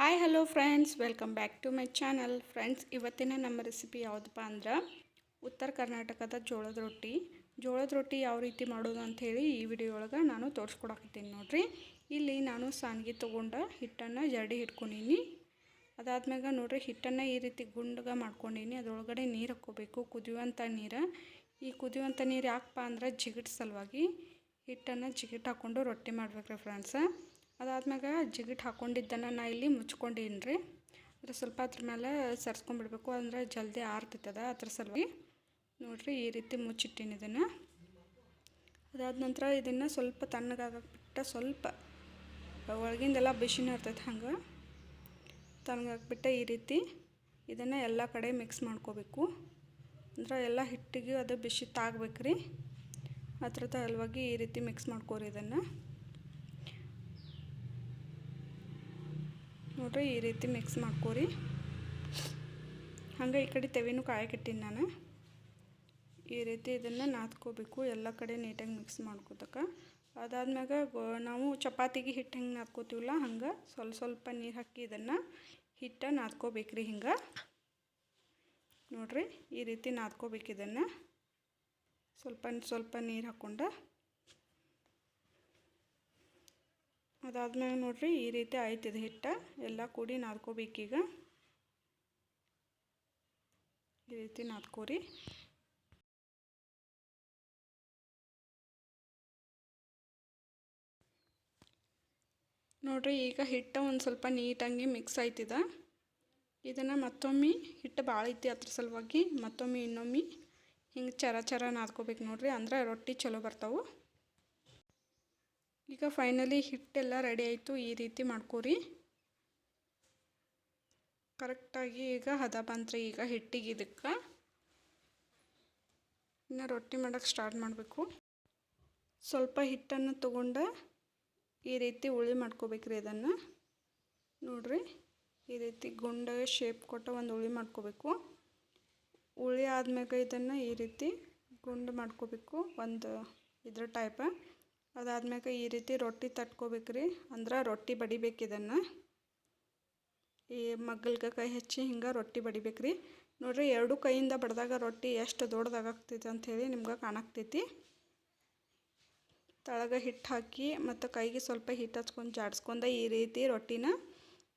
Hi hello friends welcome back to my channel friends ಇವತ್ತಿನ ನಮ್ಮ recipe ಯಾವುದಪ್ಪ ಅಂದ್ರೆ ಉತ್ತರ ಕರ್ನಾಟಕದ ಜೋಳದ ರೊಟ್ಟಿ. ಜೋಳದ ರೊಟ್ಟಿ ಯಾವ ರೀತಿ ಮಾಡೋದು ಅಂಥೇಳಿ ಈ ವಿಡಿಯೋ ಒಳಗೆ ನಾನು ತೋರಿಸ್ಕೊಡಕತ್ತೀನಿ ನೋಡಿರಿ. ಇಲ್ಲಿ ನಾನು ಸಾನ್ಗಿ ತೊಗೊಂಡು ಹಿಟ್ಟನ್ನು ಜರಡಿ ಹಿಡ್ಕೊಂಡೀನಿ ಅದಾದ್ಮ್ಯಾಗ ನೋಡಿರಿ, ಹಿಟ್ಟನ್ನು ಈ ರೀತಿ ಗುಂಡಗ ಮಾಡ್ಕೊಂಡೀನಿ. ಅದರೊಳಗಡೆ ನೀರು ಹಾಕ್ಕೋಬೇಕು ಕುದಿಯುವಂಥ ನೀರು. ಈ ಕುದಿಯುವಂಥ ನೀರು ಯಾಕಪ್ಪ ಅಂದ್ರೆ ಜಿಗಿಟ್ ಸಲುವಾಗಿ ಹಿಟ್ಟನ್ನು ಜಿಗಿಟ್ ಹಾಕ್ಕೊಂಡು ರೊಟ್ಟಿ ಮಾಡ್ಬೇಕ್ರಿ ಫ್ರೆಂಡ್ಸ ಅದಾದ್ಮ್ಯಾಗ ಜಿಗಿಟ್ ಹಾಕ್ಕೊಂಡಿದ್ದನ್ನು ನಾ ಇಲ್ಲಿ ಮುಚ್ಕೊಂಡಿನಿ ರೀ ಅದ್ರ ಸ್ವಲ್ಪ ಅದ್ರ ಮೇಲೆ ಸರ್ಸ್ಕೊಂಡ್ಬಿಡ್ಬೇಕು ಅಂದ್ರೆ ಜಲ್ದಿ ಆರ್ತೈತದ ಅದ್ರ ಸಲುವಾಗಿ. ನೋಡಿರಿ ಈ ರೀತಿ ಮುಚ್ಚಿಟ್ಟೀನಿ ಇದನ್ನು. ಅದಾದ ನಂತರ ಇದನ್ನು ಸ್ವಲ್ಪ ತಣ್ಣಗಾಗಬಿಟ್ಟು ಸ್ವಲ್ಪ ಒಳಗಿಂದೆಲ್ಲ ಬಿಸಿನ ಇರ್ತೈತೆ ಹಂಗೆ. ತಣ್ಣಗಾಕ್ಬಿಟ್ಟ ಈ ರೀತಿ ಇದನ್ನು ಎಲ್ಲ ಕಡೆ ಮಿಕ್ಸ್ ಮಾಡ್ಕೋಬೇಕು. ಅಂದ್ರೆ ಎಲ್ಲ ಹಿಟ್ಟಿಗೆ ಅದು ಬಿಸಿ ತಾಗ್ಬೇಕು ರೀ ಅದ್ರ ಸಲುವಾಗಿ ಈ ರೀತಿ ಮಿಕ್ಸ್ ಮಾಡ್ಕೋರಿ ಇದನ್ನು. ನೋಡ್ರಿ ಈ ರೀತಿ ಮಿಕ್ಸ್ ಮಾಡ್ಕೋರಿ. ಹಂಗೆ ಈ ಕಡೆ ತೆವಿನೂ ಕಾಯಕಿಟ್ಟಿನಿ ನಾನು. ಈ ರೀತಿ ಇದನ್ನು ನಾದ್ಕೋಬೇಕು, ಎಲ್ಲ ಕಡೆ ನೀಟಾಗಿ ಮಿಕ್ಸ್ ಮಾಡ್ಕೋತಕ್ಕ ಅದಾದ್ಮ್ಯಾಗ ನಾವು ಚಪಾತಿಗೆ ಹಿಟ್ಟು ಹೆಂಗೆ ನಾದ್ಕೋತೀವಲ್ಲ ಹಂಗೆ, ಸ್ವಲ್ಪ ಸ್ವಲ್ಪ ನೀರು ಹಾಕಿ ಇದನ್ನು ಹಿಟ್ಟು ನಾದ್ಕೋಬೇಕ್ರಿ ಹಿಂಗೆ. ನೋಡ್ರಿ, ಈ ರೀತಿ ನಾದ್ಕೋಬೇಕು ಇದನ್ನು. ಸ್ವಲ್ಪ ಸ್ವಲ್ಪ ನೀರು ಹಾಕ್ಕೊಂಡು ಅದಾದ್ಮೇಲೆ ನೋಡ್ರಿ ಈ ರೀತಿ ಆಯ್ತಿದೆ ಹಿಟ್ಟು. ಎಲ್ಲ ಕೂಡಿ ನಾದ್ಕೋಬೇಕೀಗ. ಈ ರೀತಿ ನಾದ್ಕೋರಿ. ನೋಡ್ರಿ ಈಗ ಹಿಟ್ಟು ಒಂದು ಸ್ವಲ್ಪ ನೀಟಾಗಿ ಮಿಕ್ಸ್ ಆಯ್ತಿದೆ. ಇದನ್ನು ಮತ್ತೊಮ್ಮೆ ಹಿಟ್ಟು ಭಾಳ ಐತಿ ಅದ್ರ ಸಲುವಾಗಿ ಮತ್ತೊಮ್ಮೆ ಇನ್ನೊಮ್ಮೆ ಹಿಂಗೆ ಚರ ಚರ ನಾದ್ಕೋಬೇಕು ನೋಡ್ರಿ. ಅಂದ್ರೆ ರೊಟ್ಟಿ ಚಲೋ ಬರ್ತಾವೆ. ಈಗ ಫೈನಲಿ ಹಿಟ್ಟೆಲ್ಲ ರೆಡಿ ಆಯಿತು, ಈ ರೀತಿ ಮಾಡ್ಕೋರಿ. ಕರೆಕ್ಟಾಗಿ ಈಗ ಹದ ಬಂತ್ರಿ, ಈಗ ಹಿಟ್ಟಿಗೆ ಇದಕ್ಕೆ. ಇನ್ನು ರೊಟ್ಟಿ ಮಾಡೋಕ್ಕೆ ಸ್ಟಾರ್ಟ್ ಮಾಡಬೇಕು. ಸ್ವಲ್ಪ ಹಿಟ್ಟನ್ನು ತಗೊಂಡು ಈ ರೀತಿ ಉಳಿ ಮಾಡ್ಕೋಬೇಕ್ರಿ ಅದನ್ನು. ನೋಡಿರಿ, ಈ ರೀತಿ ಗುಂಡ ಶೇಪ್ ಕೊಟ್ಟು ಒಂದು ಉಳಿ ಮಾಡ್ಕೋಬೇಕು. ಉಳಿ ಆದ್ಮ್ಯಾಗ ಇದನ್ನು ಈ ರೀತಿ ಗುಂಡು ಮಾಡ್ಕೋಬೇಕು, ಒಂದು ಇದ್ರ ಟೈಪ ಅದಾದ್ಮ್ಯಾಗ ಈ ರೀತಿ ರೊಟ್ಟಿ ತಟ್ಕೋಬೇಕ್ರಿ. ಅಂದ್ರೆ ರೊಟ್ಟಿ ಬಡಿಬೇಕು ಇದನ್ನು. ಈ ಮಗ್ಗಲ್ಗೆ ಕೈ ಹಚ್ಚಿ ಹಿಂಗೆ ರೊಟ್ಟಿ ಬಡಿಬೇಕ್ರಿ. ನೋಡಿರಿ ಎರಡು ಕೈಯಿಂದ ಬಡದಾಗ ರೊಟ್ಟಿ ಎಷ್ಟು ದೊಡ್ಡದಾಗ್ತೈತೆ ಅಂಥೇಳಿ ನಿಮ್ಗೆ ಕಾಣಾಕ್ತೈತಿ. ತಳಗ ಹಿಟ್ಟು ಹಾಕಿ ಮತ್ತು ಕೈಗೆ ಸ್ವಲ್ಪ ಹಿಟ್ಟು ಹಚ್ಕೊಂಡು ಜಾಡಿಸ್ಕೊಂಡ ಈ ರೀತಿ ರೊಟ್ಟಿನ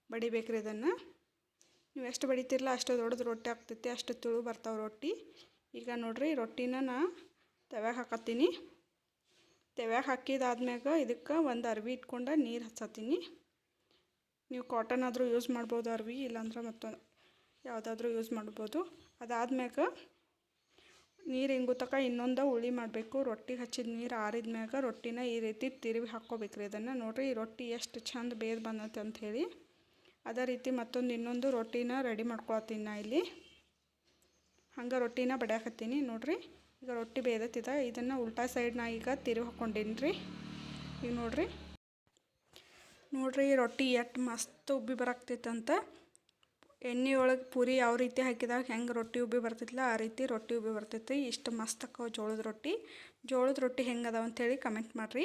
ಬಡಿಬೇಕ್ರಿ ಇದನ್ನು. ನೀವು ಎಷ್ಟು ಬಡಿತಿರಲ್ಲ ಅಷ್ಟು ದೊಡ್ಡದು ರೊಟ್ಟಿ ಆಗ್ತೈತಿ, ಅಷ್ಟು ತುಳು ಬರ್ತಾವೆ ರೊಟ್ಟಿ. ಈಗ ನೋಡಿರಿ ರೊಟ್ಟಿನ ನಾ ತವ್ಯಾಗ ಹಾಕತ್ತೀನಿ. ತೆವ್ಯಾಗ ಹಾಕಿದಾದ್ಮ್ಯಾಗ ಇದಕ್ಕೆ ಒಂದು ಅರ್ವಿ ಇಟ್ಕೊಂಡು ನೀರು ಹಚ್ಚತ್ತೀನಿ ನೀವು ಕಾಟನ್ ಆದರೂ ಯೂಸ್ ಮಾಡ್ಬೋದು ಅರ್ವಿ, ಇಲ್ಲಾಂದ್ರೆ ಮತ್ತೊಂದು ಯಾವುದಾದ್ರೂ ಯೂಸ್ ಮಾಡ್ಬೋದು. ಅದಾದ್ಮ್ಯಾಗ ನೀರು ಹಿಂಗುತಕ ಇನ್ನೊಂದು ಉಳಿ ಮಾಡಬೇಕು. ರೊಟ್ಟಿಗೆ ಹಚ್ಚಿದ ನೀರು ಆರಿದ ಮ್ಯಾಗ ರೊಟ್ಟಿನ ಈ ರೀತಿ ತಿರುವಿ ಹಾಕ್ಕೋಬೇಕ್ರಿ. ಅದನ್ನು ನೋಡಿರಿ, ಈ ರೊಟ್ಟಿ ಎಷ್ಟು ಚಂದ ಬೇರ್ ಬಂದತ್ತೆ ಅಂಥೇಳಿ ಅದೇ ರೀತಿ ಮತ್ತೊಂದು ಇನ್ನೊಂದು ರೊಟ್ಟಿನ ರೆಡಿ ಮಾಡ್ಕೊಳತ್ತೀನಿ ನಾ ಇಲ್ಲಿ. ಹಂಗೆ ರೊಟ್ಟಿನ ಬಡಿಯಾಕತ್ತೀನಿ ನೋಡಿರಿ. ಈಗ ರೊಟ್ಟಿ ಬೇದತ್ತಿದ ಇದನ್ನು ಉಲ್ಟಾ ಸೈಡ್ ನಾ ಈಗ ತಿರುವಿ ಹಾಕ್ಕೊಂಡೇನಿ ರೀ ಈಗ ನೋಡಿರಿ ನೋಡಿರಿ ರೊಟ್ಟಿ ಎಷ್ಟು ಮಸ್ತ್ ಉಬ್ಬಿ ಬರಾಕ್ತೈತಂತ. ಎಣ್ಣೆ ಒಳಗೆ ಪೂರಿ ಯಾವ ರೀತಿ ಹಾಕಿದಾಗ ಹೆಂಗೆ ರೊಟ್ಟಿ ಉಬ್ಬಿ ಬರ್ತೈತಿಲ್ಲ ಆ ರೀತಿ ರೊಟ್ಟಿ ಉಬ್ಬಿ ಬರ್ತೈತಿ ಇಷ್ಟು ಮಸ್ತ್ ಅಕ್ಕವ ಜೋಳದ ರೊಟ್ಟಿ. ಜೋಳದ ರೊಟ್ಟಿ ಹೆಂಗೆ ಅದಾವ ಅಂಥೇಳಿ ಕಮೆಂಟ್ ಮಾಡಿರಿ.